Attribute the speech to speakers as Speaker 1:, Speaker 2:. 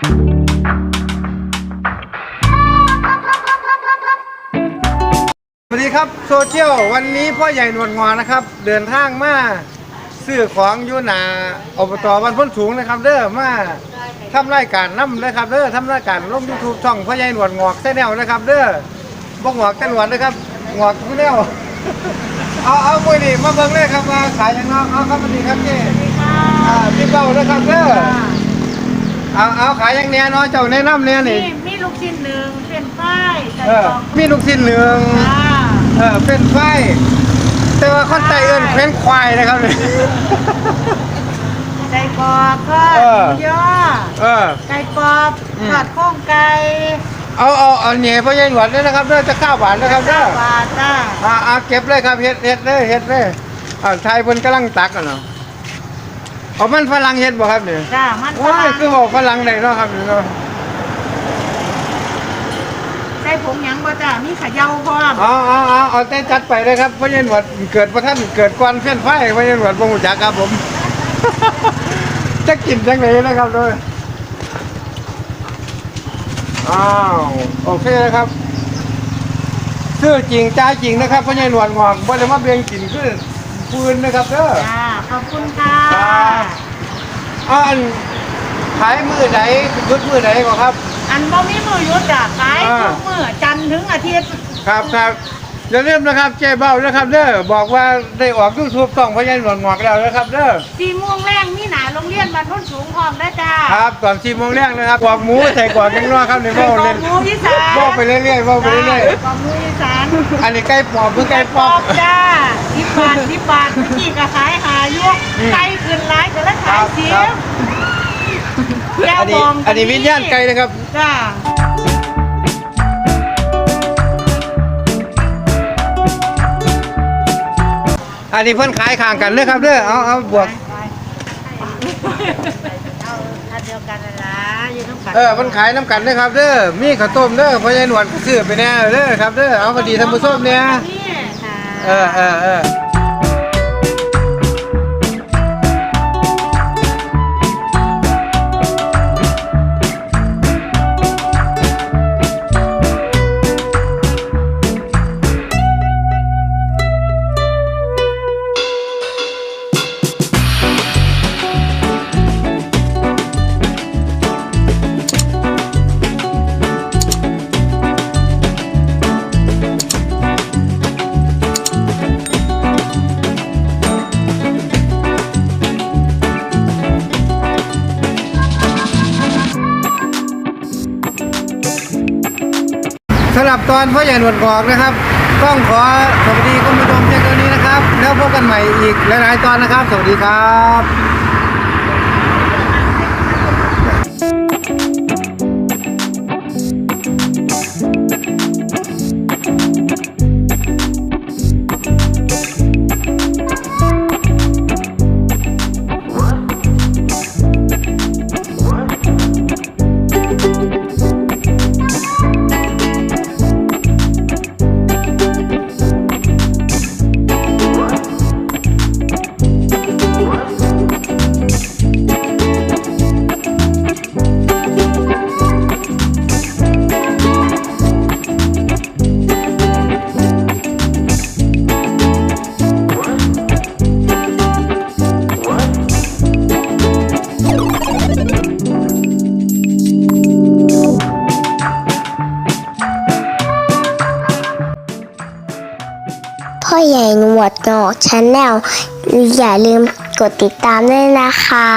Speaker 1: สวัสดีครับโซเชียลวันนี้พ่อใหญ่หนวดงอนะครับ เดินทางมาซื้อของอยูหนาอบตวันพ้นสูงนะครับ เด้อมาทำรายการน้ำนะครับเด้อทำรายการลงยูทูบช่องพ่อใหญ่หนวดงอกแนวนะครับ เด้อบอกงอกแต่หนวดนะครับงอกแนวเอาเอามือนี่มาเบิ้งเลยครับมาขายยังน้องเอาครับสวัสดีครับเจ๊พี่เบานะครับเด้อ เอาเอาขายยังเนี้ยเนาะเจ้าแนะนำเนี่ยนี่
Speaker 2: มีมีลูกชิ้นหนึ่งเป็นฝ้ายใส่
Speaker 1: เออก
Speaker 2: ล่อง
Speaker 1: มีลูกชิ้นเหลือง
Speaker 2: จ้า
Speaker 1: เออเป็นไฟ แต่ว่าคนไตเอิ้นเป็นควายนะครับเนี่ย
Speaker 2: ไก่กรอบก็
Speaker 1: เออ
Speaker 2: หมูย่อ
Speaker 1: เออ
Speaker 2: ไก่กรอบ
Speaker 1: อืม
Speaker 2: ผัดข้องไก่
Speaker 1: เอาเอาเอาเหนียพ่อใหญ่หนวดเลยนะครับเด้อจะข้าวหวานนะครับเด้
Speaker 2: เจ้า
Speaker 1: อบา
Speaker 2: ทจ้า
Speaker 1: อ่าอ่าเก็บเลยครับเฮ็ดเฮ็ดเลยเฮ็ดเลยอ่าชายเพิ่นกำลังตักอะเนาะ เอามันฝรั่งเฮ็ดบ่ครับเนี่ย
Speaker 2: จ้ามันฝ
Speaker 1: ว้าย
Speaker 2: รั่ง
Speaker 1: คือบอกฝรั่งได้เนาะครับเนี่ยเนาะ
Speaker 2: ใส่ผงหยังบ่จ้ามีขยาพร้อม
Speaker 1: เอาเอาเอาเอาแต่จัดไปเลยครับพ่อใหญ่หนวดเกิดประท่านเกิดก่อนเฟ้นไฟพ่อใหญ่หนวดบ่ฮู้จักครับผม จะกินจังไดนะครับโดยอ้าวโอเคนะครับซื้อจริงจ่ายจริงนะครับพ่อใหญ่หนวดงอกบ่ได้มาเบียงกินคือปืนนะครับเด้อ
Speaker 2: จ้าขอบคุณค่ะ
Speaker 1: ครับ อ่าอันขายมือไหนยุดมือไหนก่อนครับ
Speaker 2: อันบ่มีมือหยุดจ้ะขาย
Speaker 1: อ่า
Speaker 2: ทุกมื้อจันทร์ถึงอาทิตย์
Speaker 1: ครับครับอย่าลืมนะครับเจ๊เบ้านะครับเด้อบอกว่าได้ออกยูทูบช่องพญาหนวดงอกแล้วนะครับเด้อ
Speaker 2: สี่โมงแรงมีหนาโรงเรียนบ้านโพ้นสูงพร้อมได้อจ้า
Speaker 1: ครับตอนสี่โมงแรกนะครับกวากหมูใส่กวากยังน้อยครับใน
Speaker 2: ไก่
Speaker 1: เบ้าก
Speaker 2: รอ
Speaker 1: เล่
Speaker 2: บ
Speaker 1: น
Speaker 2: หมูอีสาน
Speaker 1: เบ้าไปเรื่อยๆเบ้าไปเรื่อย
Speaker 2: ไก่กรอบหมูอีสาน
Speaker 1: ๆอันนี้ไก่ปอบเพื่อไก่ป
Speaker 2: ป
Speaker 1: อ
Speaker 2: อบบจ้า สิบบาทสิบบาทเมื่อกี้ก็ขายหายุก
Speaker 1: อืม
Speaker 2: ไก่ขึ้นร้ายก็แล้วขายเสีย
Speaker 1: ครับ
Speaker 2: แก้ว
Speaker 1: อัน
Speaker 2: บ
Speaker 1: นี้
Speaker 2: อง
Speaker 1: อันนี้วิญญาณไก่นะครับ
Speaker 2: จ้า
Speaker 1: อันนี้เพิ่นขายข้างกันเลยครับเด้อเอาเอาบวก
Speaker 2: เอาอันเดียวกันนั่นล่ะอยู่น้ำกัน
Speaker 1: เออเพิ่นขายน้ำกันเลยครับเด้อมีข้าวต้มเด้อพญาหนวดก็ซื้อไปแน่เด้อครับเด้อเอาพอดีท่านผู้ชมเนี่ย
Speaker 2: นี่ค่ะ
Speaker 1: เออเออเออำหรับตอนพ่อใหญ่หนวดกอกนะครับ ต้องขอสวัสดีคุณผู้ชมเพียงเท่านี้นะครับ แล้วพบกันใหม่อีกหลายๆตอนนะครับ สวัสดีครับ
Speaker 3: ใหญ่หนวดงอกชาแนลอย่าลืมกดติดตามด้วยนะคะ